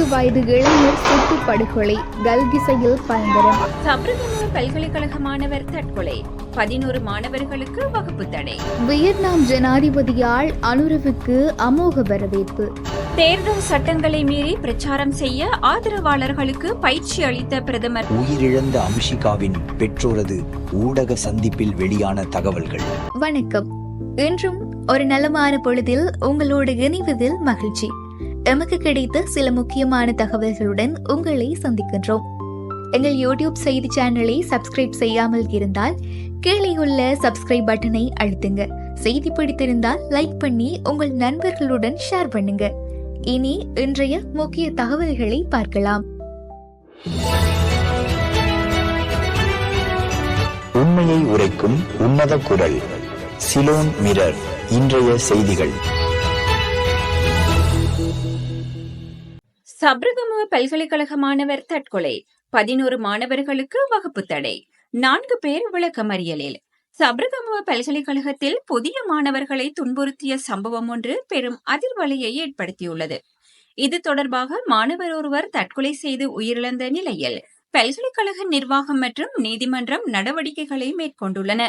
பத்தொன்பது வயது இளைஞர் சுட்டு படுகொலை கல்கிசையில் பயங்கரம் சப்ரகமுவ பல்கலைக்கழக மாணவர் தற்கொலை பதினோரு மாணவர்களுக்கு வகுப்பு தடை. வியட்நாம் ஜனாதிபதியால் அனுரவுக்கு அமோக வரவேற்பு. தேர்தல் சட்டங்களை மீறி பிரச்சாரம் செய்ய ஆதரவாளர்களுக்கு பயிற்சி அளித்த பிரதமர். உயிரிழந்த அம்ஷிகாவின் பெற்றோரது ஊடக சந்திப்பில் வெளியான தகவல்கள். வணக்கம். இன்றும் ஒரு நலமான பொழுதில் உங்களோடு இணைவதில் மகிழ்ச்சி. எமக்கு கிடைத்த சில முக்கியமான தகவல்களுடன் உங்களை சந்திக்கின்றோம். எங்கள் யூடியூப் செய்தி சேனலை சப்ஸ்கிரைப் செய்யாமல் இருந்தால் கீழே உள்ள சப்ஸ்கிரைப் பட்டனை அழுத்துங்க. செய்தி பிடித்திருந்தால் லைக் பண்ணி உங்கள் நண்பர்களுடன் ஷேர் பண்ணுங்க. இனி இன்றைய முக்கிய தகவல்களை பார்க்கலாம். உண்மையை உரைக்கும் உன்னத குரல் சிலோன் மிரர் இன்றைய செய்திகள். சப்ரகமுவ பல்கலைக்கழக மாணவர் தற்கொலை பதினோரு மாணவர்களுக்கு வகுப்பு தடை நான்கு பேர் விளக்கமறியலில். சப்ரகமுவ பல்கலைக்கழகத்தில் புதிய மாணவர்களை துன்புறுத்திய சம்பவம் ஒன்று பெரும் அதிர்வலையை ஏற்படுத்தியுள்ளது. இது தொடர்பாக மாணவர் ஒருவர் தற்கொலை செய்து உயிரிழந்த நிலையில் பல்கலைக்கழக நிர்வாகம் மற்றும் நீதிமன்றம் நடவடிக்கைகளை மேற்கொண்டுள்ளன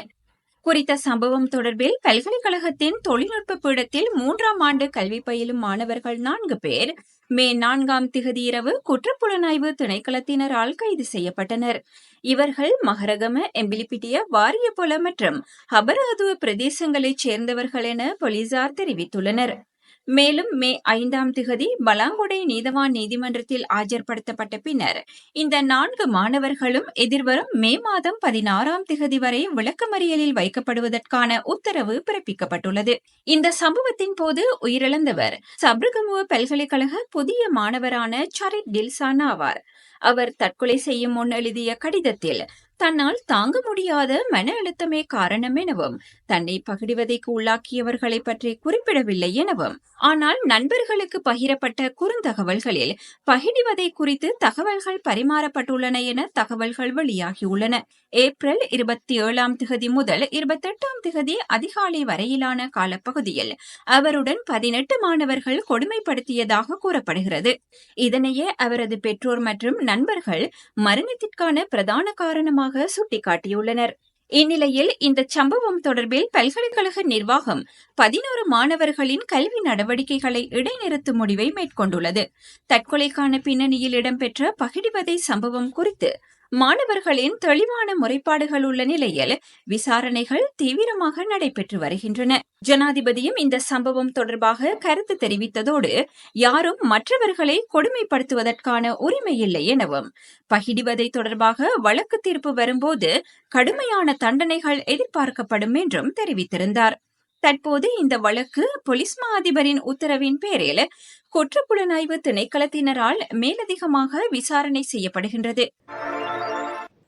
குறித்த சம்பவம் தொடர்பில் பல்கலைக்கழகத்தின் தொழில்நுட்ப பீடத்தில் மூன்றாம் ஆண்டு கல்வி பயிலும் மாணவர்கள் நான்கு பேர். மே நான்காம் திகதி இரவு குற்றப்புலனாய்வு திணைக்களத்தினரால் கைது செய்யப்பட்டனர். இவர்கள் மகரகம எம்பிலிப்பிட்டிய வாரியபொல மற்றும் ஹபரதுவ பிரதேசங்களைச் சேர்ந்தவர்கள் என போலீசார் தெரிவித்துள்ளனர். மேலும் மே ஐந்தாம் திகதி பலாங்குடை நீதவான் நீதிமன்றத்தில் ஆஜர்படுத்தப்பட்ட பின்னர் இந்த நான்கு மாணவர்களும் எதிர்வரும் மே மாதம் பதினாறாம் திகதி வரை விளக்கமறியலில் வைக்கப்படுவதற்கான உத்தரவு பிறப்பிக்கப்பட்டுள்ளது. இந்த சம்பவத்தின் போது உயிரிழந்தவர் சப்ரகமுவ பல்கலைக்கழக புதிய மாணவரான சரித் டில்சான் ஆவார். அவர் தற்கொலை செய்யும் முன் எழுதிய கடிதத்தில் தன்னால் தாங்க முடியாத மன அழுத்தமே காரணம் எனவும் தன்னை பகிடுவதைக்கு உள்ளாக்கியவர்களை பற்றி குறிப்பிடவில்லை எனவும். ஆனால் நண்பர்களுக்கு பகிரப்பட்ட குறுந்தகவல்களில் பகிடிவதை குறித்து தகவல்கள் பரிமாறப்பட்டுள்ளன என தகவல்கள் வெளியாகியுள்ளன. ஏப்ரல் இருபத்தி ஏழாம் திகதி முதல் இருபத்தெட்டாம் திகதி அதிகாலை வரையிலான காலப்பகுதியில் அவருடன் பதினெட்டு மாணவர்கள் கொடுமைப்படுத்தியதாக கூறப்படுகிறது. இதனையே அவரது பெற்றோர் மற்றும் நண்பர்கள் மரணத்திற்கான பிரதான காரணமாக சுட்டிக்காட்டியுள்ளனர். இந்நிலையில் இந்த சம்பவம் தொடர்பில் பல்கலைக்கழக நிர்வாகம் பதினோரு மாணவர்களின் கல்வி நடவடிக்கைகளை இடைநிறுத்தும் முடிவை மேற்கொண்டுள்ளது. தற்கொலைக்கான பின்னணியில் இடம்பெற்ற பகிடிவதை சம்பவம் குறித்து மாணவர்களின் தெளிவான முறைப்பாடுகள் உள்ள நிலையில் விசாரணைகள் தீவிரமாக நடைபெற்று வருகின்றன. ஜனாதிபதியும் இந்த சம்பவம் தொடர்பாக கருத்து தெரிவித்ததோடு யாரும் மற்றவர்களை கொடுமைப்படுத்துவதற்கான உரிமை இல்லை எனவும் பகிடிவதை தொடர்பாக வழக்கு தீர்ப்பு வரும்போது கடுமையான தண்டனைகள் எதிர்பார்க்கப்படும் என்றும் தெரிவித்திருந்தார். தற்போது இந்த வழக்கு போலீஸ் மா அதிபரின் உத்தரவின் பேரில் குற்றப்புலனாய்வு திணைக்களத்தினரால் மேலதிகமாக விசாரணை செய்யப்படுகின்றது.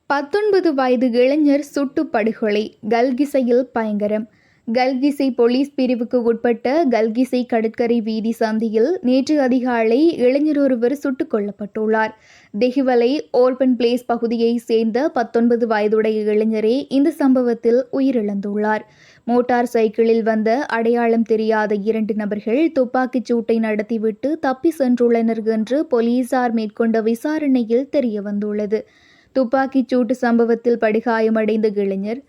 பத்தொன்பது வயது இளைஞர் சுட்டு படுகொலை கல்கிசையில் பயங்கரம். கல்கிசை போலீஸ் பிரிவுக்கு உட்பட்ட கல்கிசை கடற்கரை வீதி சந்தியில் நேற்று அதிகாலை இளைஞர் ஒருவர் சுட்டுக் கொல்லப்பட்டுள்ளார் தெஹிவலை ஓர்பன் பிளேஸ் பகுதியைச் சேர்ந்த பத்தொன்பது வயதுடைய இளைஞரே இந்த சம்பவத்தில் உயிரிழந்துள்ளார். மோட்டார் சைக்கிளில் வந்த அடையாளம் தெரியாத இரண்டு நபர்கள் துப்பாக்கிச் சூட்டை நடத்திவிட்டு தப்பி சென்றுள்ளனர் என்று போலீசார் மேற்கொண்ட விசாரணையில் தெரியவந்துள்ளது. துப்பாக்கிச் சூட்டு சம்பவத்தில் படுகாயமடைந்த இளைஞர்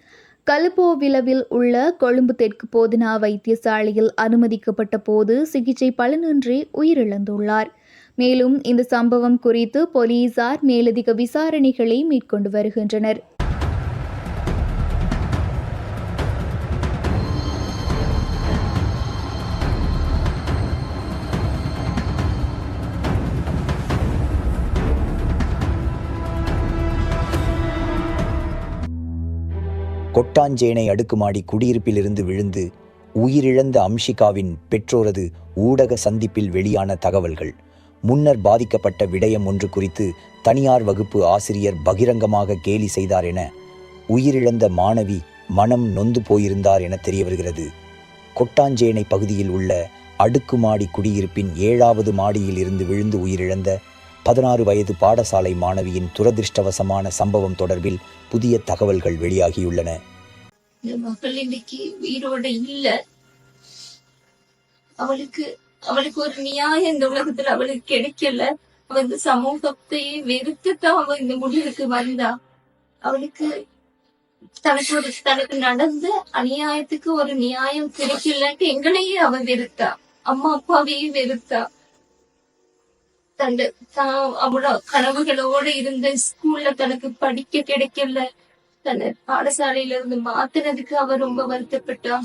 கலுப்போவிலவில் உள்ள கொழும்பு தெற்கு போதனா வைத்தியசாலையில் அனுமதிக்கப்பட்ட போது சிகிச்சை பலனின்றி உயிரிழந்துள்ளார். மேலும் இந்த சம்பவம் குறித்து போலீசார் மேலதிக விசாரணைகளை மேற்கொண்டு வருகின்றனர். கொட்டாஞ்சேனை அடுக்குமாடி குடியிருப்பிலிருந்து விழுந்து உயிரிழந்த அம்ஷிகாவின் பெற்றோரது ஊடக சந்திப்பில் வெளியான தகவல்கள். முன்னர் பாதிக்கப்பட்ட விடயம் ஒன்று குறித்து தனியார் வகுப்பு ஆசிரியர் பகிரங்கமாக கேலி செய்தார் என உயிரிழந்த மாணவி மனம் நொந்து போயிருந்தார் என தெரியவருகிறது. கொட்டாஞ்சேனை பகுதியில் உள்ள அடுக்குமாடி குடியிருப்பின் ஏழாவது மாடியில் இருந்து விழுந்து உயிரிழந்த பதினாறு வயது பாடசாலை மாணவியின் துரதிர்ஷ்டவசமான சம்பவம் தொடர்பில் புதிய தகவல்கள் வெளியாகியுள்ளன. மக்கள் மகள் இன்னைக்கு உயிரோட இல்ல. அவளுக்கு அவளுக்கு ஒரு நியாயம் இந்த உலகத்துல அவளுக்கு கிடைக்கல. அவ இந்த சமூகத்தை வெறுத்துதான் அவ இந்த முடிவுக்கு வந்தா. அவளுக்கு தனக்கு ஒரு தனக்கு நடந்த அநியாயத்துக்கு ஒரு நியாயம் கிடைக்கலன்ட்டு எங்களையே அவ வெறுத்தா. அம்மா அப்பாவையும் வெறுத்தா. தந்த தான் அவளோட கனவுகளோட இருந்த ஸ்கூல்ல தனக்கு படிக்க கிடைக்கல. தன்னை பாடசாலையில இருந்து மாத்துனதுக்கு அவர் ரொம்ப வருத்தப்பட்டா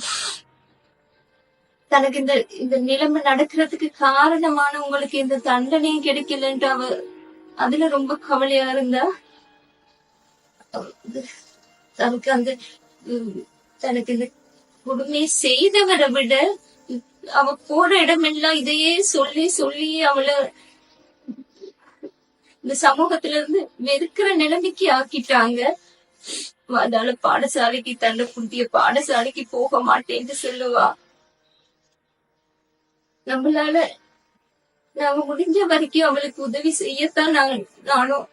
தனக்கு இந்த இந்த நிலைமை நடக்கிறதுக்கு காரணமான உங்களுக்கு இந்த தண்டனையும் கிடைக்கலன்ட்டு அவர் அதுல ரொம்ப கவலையா இருந்தா தனக்கு அந்த தனக்கு இந்த கொடுமை செய்தவரை விட அவ போற இடமெல்லாம் இதையே சொல்லி சொல்லி அவளை இந்த சமூகத்துல இருந்து வெறுக்கிற நிலைமைக்கு ஆக்கிட்டாங்க. அதனால பாடசாலைக்கு தன்னை புதிய பாடசாலைக்கு போக மாட்டேன்னு சொல்லுவா. நம்மளால நாங்க முடிஞ்ச வரைக்கும் அவளுக்கு உதவி செய்யத்தான் நாங்க நானும்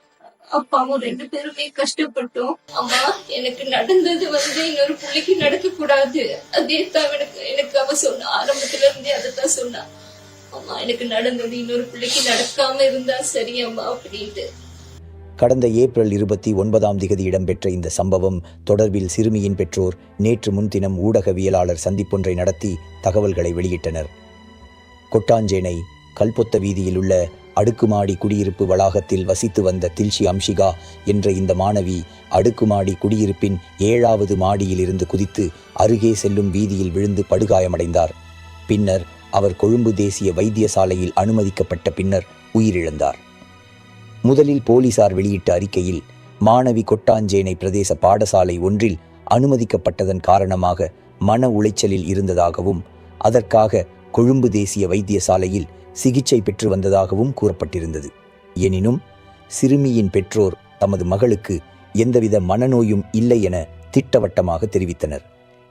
அப்பாவும் ரெண்டு பேருமே கஷ்டப்பட்டோம். அம்மா எனக்கு நடந்தது வந்து இன்னொரு பிள்ளைக்கு நடக்க கூடாது அதே தான் எனக்கு எனக்கு அவ சொன்னா ஆரம்பத்துல இருந்தே அதைத்தான் சொன்னா. அம்மா எனக்கு நடந்தது இன்னொரு பிள்ளைக்கு நடக்காம இருந்தா சரி அம்மா அப்படின்ட்டு. கடந்த ஏப்ரல் இருபத்தி ஒன்பதாம் திகதி இடம்பெற்ற இந்த சம்பவம் தொடர்பில் சிறுமியின் பெற்றோர் நேற்று முன்தினம் ஊடகவியலாளர் சந்திப்பொன்றை நடத்தி தகவல்களை வெளியிட்டனர். கொட்டாஞ்சேனை கல்பொத்த வீதியில் உள்ள அடுக்குமாடி குடியிருப்பு வளாகத்தில் வசித்து வந்த தில்ஷி அம்ஷிகா என்ற இந்த மாணவி அடுக்குமாடி குடியிருப்பின் ஏழாவது மாடியில் இருந்து குதித்து அருகே செல்லும் வீதியில் விழுந்து படுகாயமடைந்தார். பின்னர் அவர் கொழும்பு தேசிய வைத்தியசாலையில் அனுமதிக்கப்பட்ட பின்னர் உயிரிழந்தார். முதலில் போலீசார் வெளியிட்ட அறிக்கையில் மாணவி கொட்டாஞ்சேனை பிரதேச பாடசாலை ஒன்றில் அனுமதிக்கப்பட்டதன் காரணமாக மன உளைச்சலில் இருந்ததாகவும் அதற்காக கொழும்பு தேசிய வைத்தியசாலையில் சிகிச்சை பெற்று வந்ததாகவும் கூறப்பட்டிருந்தது. எனினும் சிறுமியின் பெற்றோர் தமது மகளுக்கு எந்தவித மனநோயும் இல்லை என திட்டவட்டமாக தெரிவித்தனர்.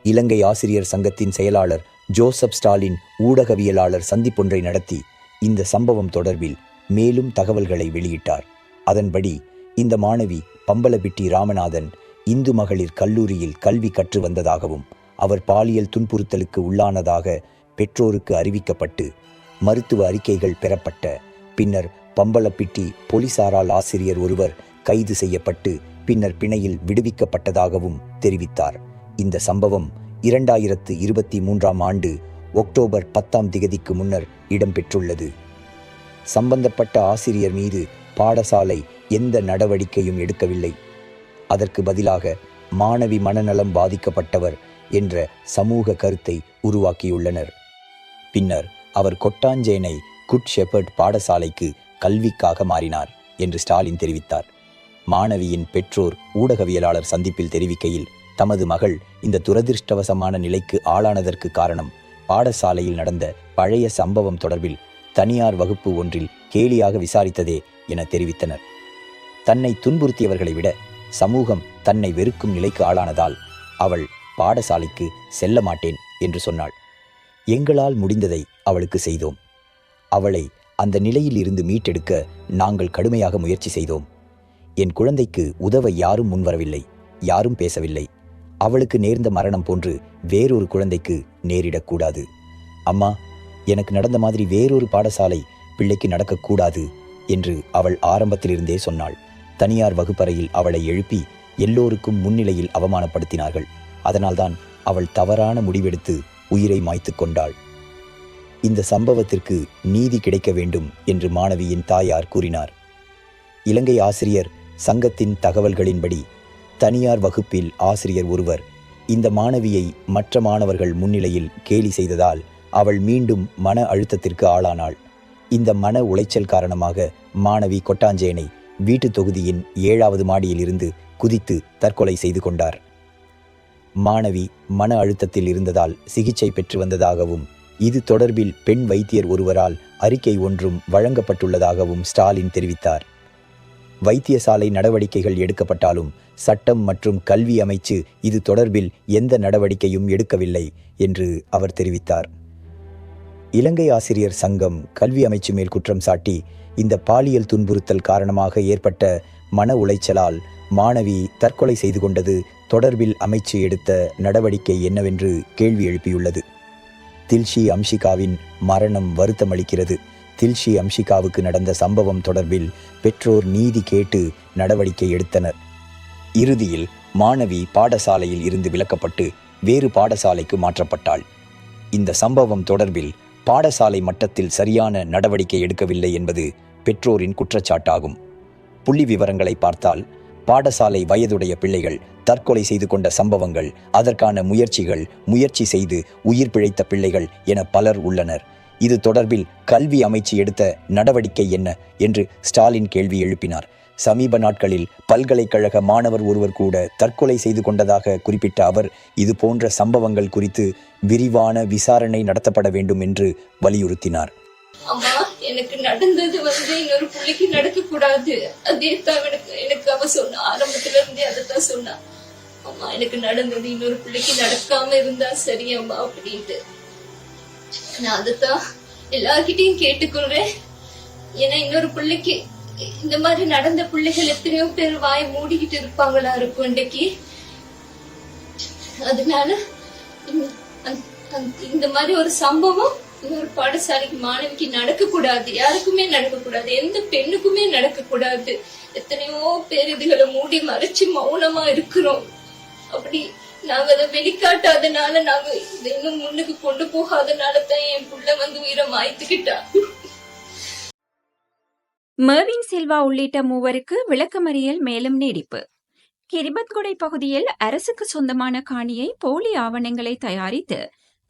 இலங்கை ஆசிரியர் சங்கத்தின் செயலாளர் ஜோசப் ஸ்டாலின் ஊடகவியலாளர் சந்திப்பொன்றை நடத்தி இந்த சம்பவம் தொடர்பில் மேலும் தகவல்களை வெளியிட்டார். அதன்படி இந்த மாணவி பம்பலப்பிட்டி ராமநாதன் இந்து மகளிர் கல்லூரியில் கல்வி கற்று வந்ததாகவும் அவர் பாலியல் துன்புறுத்தலுக்கு உள்ளானதாக பெற்றோருக்கு அறிவிக்கப்பட்டு மருத்துவ அறிக்கைகள் பெறப்பட்ட பின்னர் பம்பலப்பிட்டி போலீசாரால் ஆசிரியர் ஒருவர் கைது செய்யப்பட்டு பின்னர் பிணையில் விடுவிக்கப்பட்டதாகவும் தெரிவித்தார். இந்த சம்பவம் இரண்டாயிரத்து இருபத்தி மூன்றாம் ஆண்டு ஒக்டோபர் பத்தாம் திகதிக்கு முன்னர் இடம்பெற்றுள்ளது. சம்பந்தப்பட்ட ஆசிரியர் மீது பாடசாலை எந்த நடவடிக்கையும் எடுக்கவில்லை. அதற்கு பதிலாக மாணவி மனநலம் பாதிக்கப்பட்டவர் என்ற சமூக கருத்தை உருவாக்கியுள்ளனர். பின்னர் அவர் கொட்டாஞ்சேனை குட் ஷெப்பர்ட் பாடசாலைக்கு கல்விக்காக மாறினார் என்று ஸ்டாலின் தெரிவித்தார். மாணவியின் பெற்றோர் ஊடகவியலாளர் சந்திப்பில் தெரிவிக்கையில் தமது மகள் இந்த துரதிர்ஷ்டவசமான நிலைக்கு ஆளானதற்கு காரணம் பாடசாலையில் நடந்த பழைய சம்பவம் தொடர்பில் தனியார் வகுப்பு ஒன்றில் கேலியாக விசாரித்ததே என தெரிவித்தனர். தன்னை துன்புறுத்தியவர்களை விட சமூகம் தன்னை வெறுக்கும் நிலைக்கு ஆளானதால் அவள் பாடசாலைக்கு செல்ல மாட்டேன் என்று சொன்னாள். எங்களால் முடிந்ததை அவளுக்கு செய்தோம். அவளை அந்த நிலையில் இருந்து மீட்டெடுக்க நாங்கள் கடுமையாக முயற்சி செய்தோம். என் குழந்தைக்கு உதவ யாரும் முன்வரவில்லை யாரும் பேசவில்லை. அவளுக்கு நேர்ந்த மரணம் போன்று வேறொரு குழந்தைக்கு நேரிடக்கூடாது. அம்மா எனக்கு நடந்த மாதிரி வேறொரு பாடசாலை பிள்ளைக்கு நடக்கக்கூடாது என்று அவள் ஆரம்பத்திலிருந்தே சொன்னாள். தனியார் வகுப்பறையில் அவளை எழுப்பி எல்லோருக்கும் முன்னிலையில் அவமானப்படுத்தினார்கள். அதனால்தான் அவள் தவறான முடிவெடுத்து உயிரை மாய்த்து கொண்டாள். இந்த சம்பவத்திற்கு நீதி கிடைக்க வேண்டும் என்று மாணவியின் தாயார் கூறினார். இலங்கை ஆசிரியர் சங்கத்தின் தகவல்களின்படி தனியார் வகுப்பில் ஆசிரியர் ஒருவர் இந்த மாணவியை மற்ற மாணவர்கள் முன்னிலையில் கேலி செய்ததால் அவள் மீண்டும் மன அழுத்தத்திற்கு ஆளானாள். இந்த மன உளைச்சல் காரணமாக மாணவி கொட்டாஞ்சேனை வீட்டுத் தொகுதியின் ஏழாவது மாடியிலிருந்து குதித்து தற்கொலை செய்து கொண்டார். மாணவி மன அழுத்தத்தில் இருந்ததால் சிகிச்சை பெற்று வந்ததாகவும் இது தொடர்பில் பெண் வைத்தியர் ஒருவரால் அறிக்கை ஒன்றும் வழங்கப்பட்டுள்ளதாகவும் ஸ்டாலின் தெரிவித்தார். வைத்தியசாலை நடவடிக்கைகள் எடுக்கப்பட்டாலும் சட்டம் மற்றும் கல்வி அமைச்சு இது தொடர்பில் எந்த நடவடிக்கையும் எடுக்கவில்லை என்று அவர் தெரிவித்தார். இலங்கை ஆசிரியர் சங்கம் கல்வி அமைச்சு மேல் குற்றம் சாட்டி இந்த பாலியல் துன்புறுத்தல் காரணமாக ஏற்பட்ட மன உளைச்சலால் மாணவி தற்கொலை செய்து கொண்டது தொடர்பில் அமைச்சு எடுத்த நடவடிக்கை என்னவென்று கேள்வி எழுப்பியுள்ளது. தில்ஷி அம்ஷிகாவின் மரணம் வருத்தமளிக்கிறது. தில்ஷி அம்ஷிகாவுக்கு நடந்த சம்பவம் தொடர்பில் பெற்றோர் நீதி கேட்டு நடவடிக்கை எடுத்தனர். இறுதியில் மாணவி பாடசாலையில் இருந்து விலக்கப்பட்டு வேறு பாடசாலைக்கு மாற்றப்பட்டாள். இந்த சம்பவம் தொடர்பில் பாடசாலை மட்டத்தில் சரியான நடவடிக்கை எடுக்கவில்லை என்பது பெற்றோரின் குற்றச்சாட்டாகும். புள்ளி விவரங்களை பார்த்தால் பாடசாலை வயதுடைய பிள்ளைகள் தற்கொலை செய்து கொண்ட சம்பவங்கள் அதற்கான முயற்சிகள் முயற்சி செய்து உயிர் பிழைத்த பிள்ளைகள் என பலர் உள்ளனர். இது தொடர்பில் கல்வி அமைச்சு எடுத்த நடவடிக்கை என்ன என்று ஸ்டாலின் கேள்வி எழுப்பினார். சமீப நாட்களில் பல்கலைக்கழக மாணவர் ஒருவர் கூட தற்கொலை செய்து கொண்டதாக குறிப்பிட்ட அவர் இது போன்ற சம்பவங்கள் குறித்து விரிவான விசாரணை நடத்தப்பட வேண்டும் என்று வலியுறுத்தினார். அம்மா எனக்கு நடந்தது வந்து இன்னொரு பிள்ளைக்கு நடக்க கூடாது அதே தான் எனக்கு எனக்கு அவ சொன்னா ஆரம்பத்துல இருந்தே அதைத்தான் சொன்னா. அம்மா எனக்கு நடந்தது இன்னொரு பிள்ளைக்கு நடக்காம இருந்தா சரி அம்மா அப்படின்ட்டு. நான் அதைத்தான் எல்லார்கிட்டையும் கேட்டுக்கொள்றேன் ஏன்னா இன்னொரு பிள்ளைக்கு இந்த மாதிரி நடந்த பிள்ளைகள் எத்தனையோ பேர் வாய் மூடிக்கிட்டு இருப்பாங்களா இருக்கும் இன்றைக்கு. அதனால இந்த- இந்த மாதிரி ஒரு சம்பவம் இன்னொரு பாடசாலைக்கு மாணவிக்கு நடக்க கூடாது யாருக்குமே நடக்க கூடாது எந்த பெண்ணுக்குமே நடக்க கூடாது எத்தனையோ பேர் இதுகளை மூடி மறைச்சு மௌனமா இருக்கிறோம். அப்படி நாங்க அதை வெளிக்காட்டாதனால நாங்க இதை இன்னும் முன்னுக்கு கொண்டு போகாதனால தான் என் புள்ள வந்து உயிரை மாய்த்துக்கிட்டா. மெர்வின் சில்வா உள்ளிட்ட மூவருக்கு விளக்கமறியல் மேலும் நீடிப்பு. கிரிபத்குடை பகுதியில் அரசுக்கு சொந்தமான காணியை போலி ஆவணங்களை தயாரித்து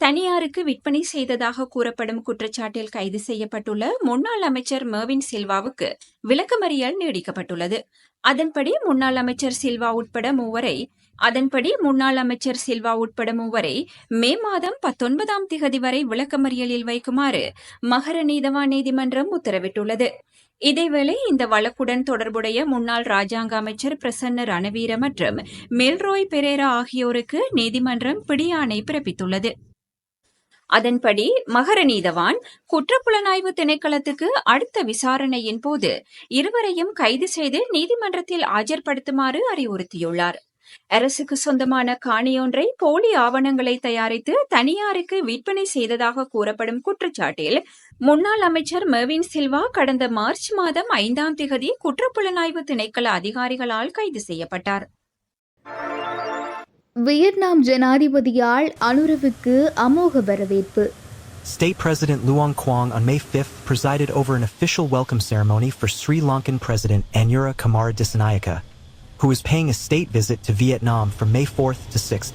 தனியாருக்கு விற்பனை செய்ததாக கூறப்படும் குற்றச்சாட்டில் கைது செய்யப்பட்டுள்ள முன்னாள் அமைச்சர் மெர்வின் சில்வாவுக்கு விளக்கமறியல் நீடிக்கப்பட்டுள்ளது. அதன்படி முன்னாள் அமைச்சர் சில்வா உட்பட மூவரை அதன்படி முன்னாள் அமைச்சர் சில்வா உட்பட மூவரை மே மாதம் பத்தொன்பதாம் திகதி வரை விளக்கமறியலில் வைக்குமாறு மகர நீதவான் நீதிமன்றம் உத்தரவிட்டுள்ளது. இதேவேளை இந்த வழக்குடன் தொடர்புடைய முன்னாள் ராஜாங்க அமைச்சர் பிரசன்ன ரணவீர மற்றும் மெல்ரோய் பெரேரா ஆகியோருக்கு நீதிமன்றம் பிடியாணை பிறப்பித்துள்ளது. அதன்படி மகர நீதவான் குற்றப்புலனாய்வு திணைக்களத்துக்கு அடுத்த விசாரணையின் போது இருவரையும் கைது செய்து நீதிமன்றத்தில் ஆஜர்படுத்துமாறு அறிவுறுத்தியுள்ளார். அரசுக்கு சொந்தமான காணியொன்றை போலி ஆவணங்களை தயாரித்து தனியாருக்கு விற்பனை செய்ததாக கூறப்படும் குற்றச்சாட்டில் முன்னாள் அமைச்சர் மெர்வின் சில்வா கடந்த மார்ச் மாதம் ஐந்தாம் திகதி குற்றப்புலனாய்வு திணைக்கள அதிகாரிகளால் கைது செய்யப்பட்டார். வியட்நாம் ஜனாதிபதியால் அனுரவுக்கு அமோக வரவேற்பு. State President Luong Quang on May 5th presided over an official welcome ceremony for Sri Lankan President Anura Kumara Dissanayaka, who was paying a state visit to Vietnam from May 4th to 6th.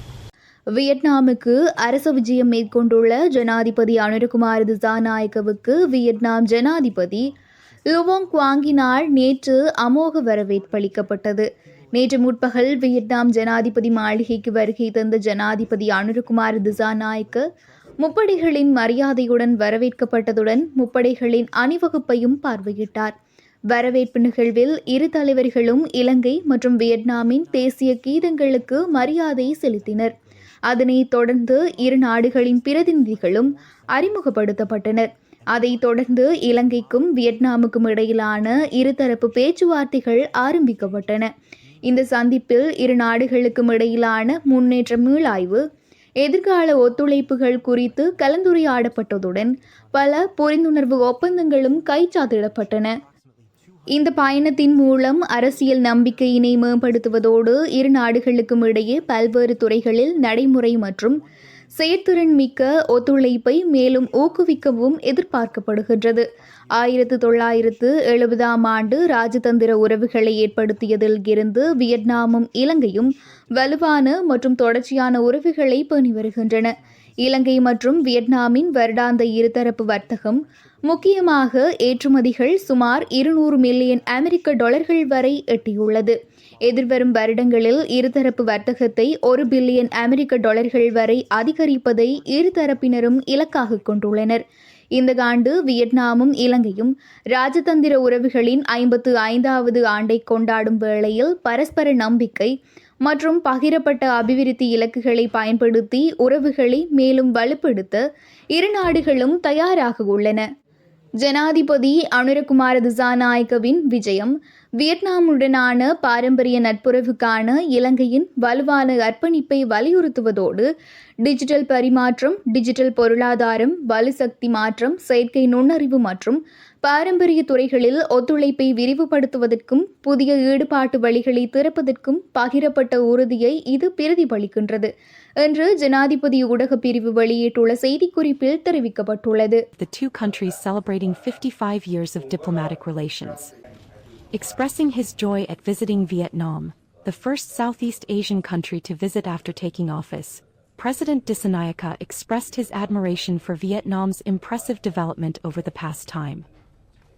வியட்நாமுக்கு அரசு விஜயம் மேற்கொண்டுள்ள ஜனாதிபதி Anura Kumar திசாநாயக்கவுக்கு Vietnam ஜனாதிபதி லுவோங் குவாங்கினால் நேற்று அமோக வரவேற்பளிக்கப்பட்டது நேற்று முற்பகல் Vietnam ஜனாதிபதி மாளிகைக்கு வருகை தந்த ஜனாதிபதி அனுரகுமார் திசாநாயக்க முப்படைகளின் மரியாதையுடன் வரவேற்கப்பட்டதுடன் முப்படைகளின் அணிவகுப்பையும் பார்வையிட்டார் வரவேற்பு நிகழ்வில் இரு தலைவர்களும் இலங்கை மற்றும் வியட்நாமின் தேசிய கீதங்களுக்கு மரியாதை செலுத்தினர். அதனைத் தொடர்ந்து இரு நாடுகளின் பிரதிநிதிகளும் அறிமுகப்படுத்தப்பட்டனர். அதைத் தொடர்ந்து இலங்கைக்கும் வியட்நாமுக்கும் இடையிலான இருதரப்பு பேச்சுவார்த்தைகள் ஆரம்பிக்கப்பட்டன. இந்த சந்திப்பில் இரு நாடுகளுக்கும் இடையிலான முன்னேற்ற மீளாய்வு எதிர்கால ஒத்துழைப்புகள் குறித்து கலந்துரையாடப்பட்டதுடன் பல புரிந்துணர்வு ஒப்பந்தங்களும் கைச்சாத்திடப்பட்டன. இந்த பயணத்தின் மூலம் அரசியல் நம்பிக்கையினை மேம்படுத்துவதோடு இரு நாடுகளுக்கும் இடையே பல்வேறு துறைகளில் நடைமுறை மற்றும் செயற்திறன் மிக்க ஒத்துழைப்பை மேலும் ஊக்குவிக்கவும் எதிர்பார்க்கப்படுகின்றது. ஆயிரத்து தொள்ளாயிரத்து எழுபதாம் ஆண்டு ராஜதந்திர உறவுகளை ஏற்படுத்தியதில் இருந்து வியட்நாமும் இலங்கையும் வலுவான மற்றும் தொடர்ச்சியான உறவுகளை பேணி வருகின்றன இலங்கை மற்றும் வியட்நாமின் வருடாந்த இருதரப்பு வர்த்தகம் முக்கியமாக ஏற்றுமதிகள் சுமார் இருநூறு மில்லியன் அமெரிக்க டாலர்கள் வரை எட்டியுள்ளது. எதிர்வரும் வருடங்களில் இருதரப்பு வர்த்தகத்தை ஒரு பில்லியன் அமெரிக்க டாலர்கள் வரை அதிகரிப்பதை இருதரப்பினரும் இலக்காக கொண்டுள்ளனர். இந்த ஆண்டு வியட்நாமும் இலங்கையும் ராஜதந்திர உறவுகளின் ஐம்பத்து ஐந்தாவது ஆண்டை கொண்டாடும் வேளையில் பரஸ்பர நம்பிக்கை மற்றும் பகிரப்பட்ட அபிவிருத்தி இலக்குகளை பயன்படுத்தி உறவுகளை மேலும் வலுப்படுத்த இரு நாடுகளும் தயாராக உள்ளன. ஜனாதிபதி அனுரகுமார திசாநாயகவின் விஜயம் வியட்நாமுடனான பாரம்பரிய நட்புறவுக்கான இலங்கையின் வலுவான அர்ப்பணிப்பை வலியுறுத்துவதோடு டிஜிட்டல் பரிமாற்றம் டிஜிட்டல் பொருளாதாரம் வலுசக்தி மாற்றம் செயற்கை நுண்ணறிவு மற்றும் பாரம்பரிய துறைகளில் ஒத்துழைப்பை விரிவுபடுத்துவதற்கும் புதிய ஈடுபாட்டு வழிகளை திறப்பதற்கும் பகிரப்பட்ட உறுதியை இது பிரதிபலிக்கின்றது என்று ஜனாதிபதி ஊடகப் பிரிவு வெளியிட்டுள்ள செய்திக்குறிப்பில் தெரிவிக்கப்பட்டுள்ளது the two countries celebrating 55 years of diplomatic relations. Expressing his joy at visiting Vietnam, the first Southeast Asian country to visit after taking office, President Dissanayaka expressed his admiration for Vietnam's impressive development over the past time.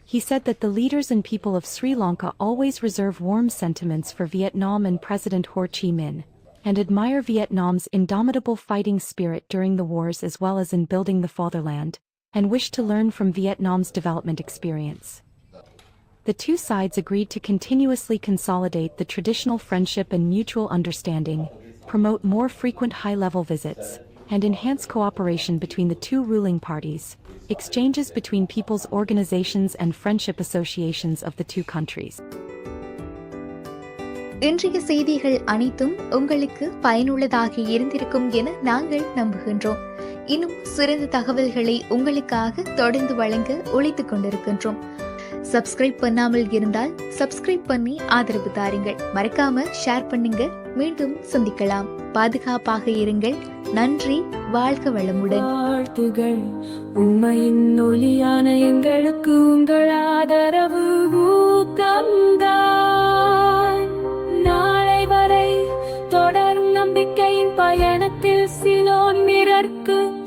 He said that the leaders and people of Sri Lanka always reserve warm sentiments for Vietnam and President Ho Chi Minh, and admire Vietnam's indomitable fighting spirit during the wars as well as in building the fatherland, and wish to learn from Vietnam's development experience. The two sides agreed to continuously consolidate the traditional friendship and mutual understanding, promote more frequent high level visits, and enhance cooperation between the two ruling parties, exchanges between people's organizations and friendship associations of the two countries. இன்றைய செய்திகள் அனைத்தும் உங்களுக்கு பயனுள்ளதாக இருந்திருக்கும் என நாங்கள் நம்புகின்றோம் இன்னும் சிறந்த தகவல்களை உங்களுக்காக தொடர்ந்து வழங்க உழைத்துக் கொண்டிருக்கின்றோம் சப்ஸ்கிரைப் பண்ணாமல் இருந்தால் சப்ஸ்கிரைப் பண்ணி ஆதரவு தாருங்கள். மறக்காம ஷேர் பண்ணுங்க. மீண்டும் சந்திக்கலாம். பாதுகாப்பாக இருங்கள். நன்றி. வாழ்க வளமுடன். வாழ்த்துகள். உண்மையின் ஒளியான எங்களுக்கு உங்கள் ஆதரவு ஊக்கம்தான் நாளை வரை தொடரும் நம்பிக்கையின் பயணத்தில் சிலோன் மிரர்க்கு